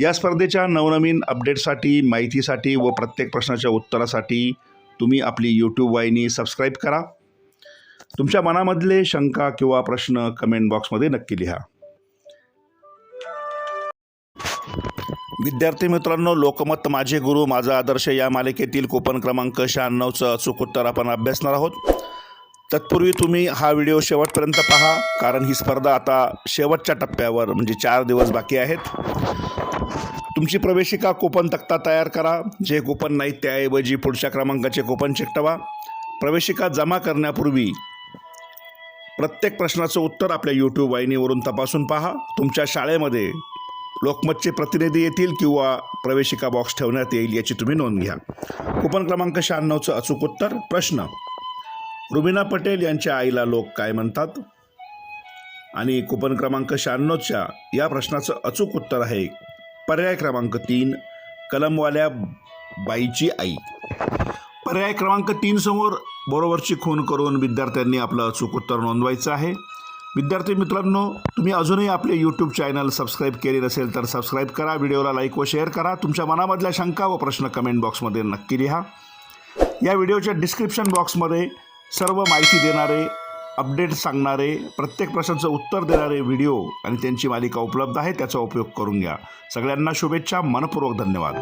या स्पर्धेच्या नवनवीन अपडेटसाठी माहितीसाठी व प्रत्येक प्रश्नाच्या उत्तरासाठी तुम्ही आपली यूट्यूब वाहिनी सबस्क्राईब करा. तुमच्या मनामधले शंका किंवा प्रश्न कमेंट बॉक्समध्ये नक्की लिहा. विद्यार्थी मित्रांनो लोकमत माझे गुरु माझा आदर्श या मालिकेतील कूपन क्रमांक शहाण्णवचं अचूक उत्तर आपण अभ्यासणार आहोत. तत्पूर्वी तुम्ही हा व्हिडिओ शेवटपर्यंत पहा कारण ही स्पर्धा आता शेवटच्या टप्प्यावर म्हणजे चार दिवस बाकी आहेत. तुमची प्रवेशिका कुपन तक्ता तयार करा जे कुपन नाहीत त्याऐवजी पुढच्या क्रमांकाचे कुपन चिकटवा. प्रवेशिका जमा करण्यापूर्वी प्रत्येक प्रश्नाचं उत्तर आपल्या यूट्यूब वाहिनीवरून तपासून पहा. तुमच्या शाळेमध्ये लोकमतचे प्रतिनिधी येतील किंवा प्रवेशिका बॉक्स ठेवण्यात येईल याची तुम्ही नोंद घ्या. कुपन क्रमांक शहाण्णवचं अचूक उत्तर प्रश्न. रुबिना पटेल यांच्या आईला लोक काय म्हणतात? आणि कुपन क्रमांक शहाण्णवच्या या प्रश्नाचं अचूक उत्तर आहे. पर्याय क्रमांक तीन कलमवाल्या बाईची आई. पर्याय क्रमांक तीन समोर बरोबरची खून करून विद्यार्थ्यांनी आपलं अचूक उत्तर नोंदवायचं आहे. विद्यार्थी मित्रांनो तुम्ही अजूनही आपले यूट्यूब चॅनल सबस्क्राईब केले नसेल तर सबस्क्राईब करा व्हिडिओला लाईक व शेअर करा. तुमच्या मनामधल्या शंका व प्रश्न कमेंट बॉक्समध्ये नक्की लिहा. या व्हिडिओच्या डिस्क्रिप्शन बॉक्समध्ये सर्व माहिती देणारे अपडेट सांगणारे प्रत्येक प्रश्नाचं उत्तर देणारे व्हिडिओ आणि त्यांची मालिका उपलब्ध आहे त्याचा उपयोग करून घ्या. सगळ्यांना शुभेच्छा मनपूर्वक धन्यवाद.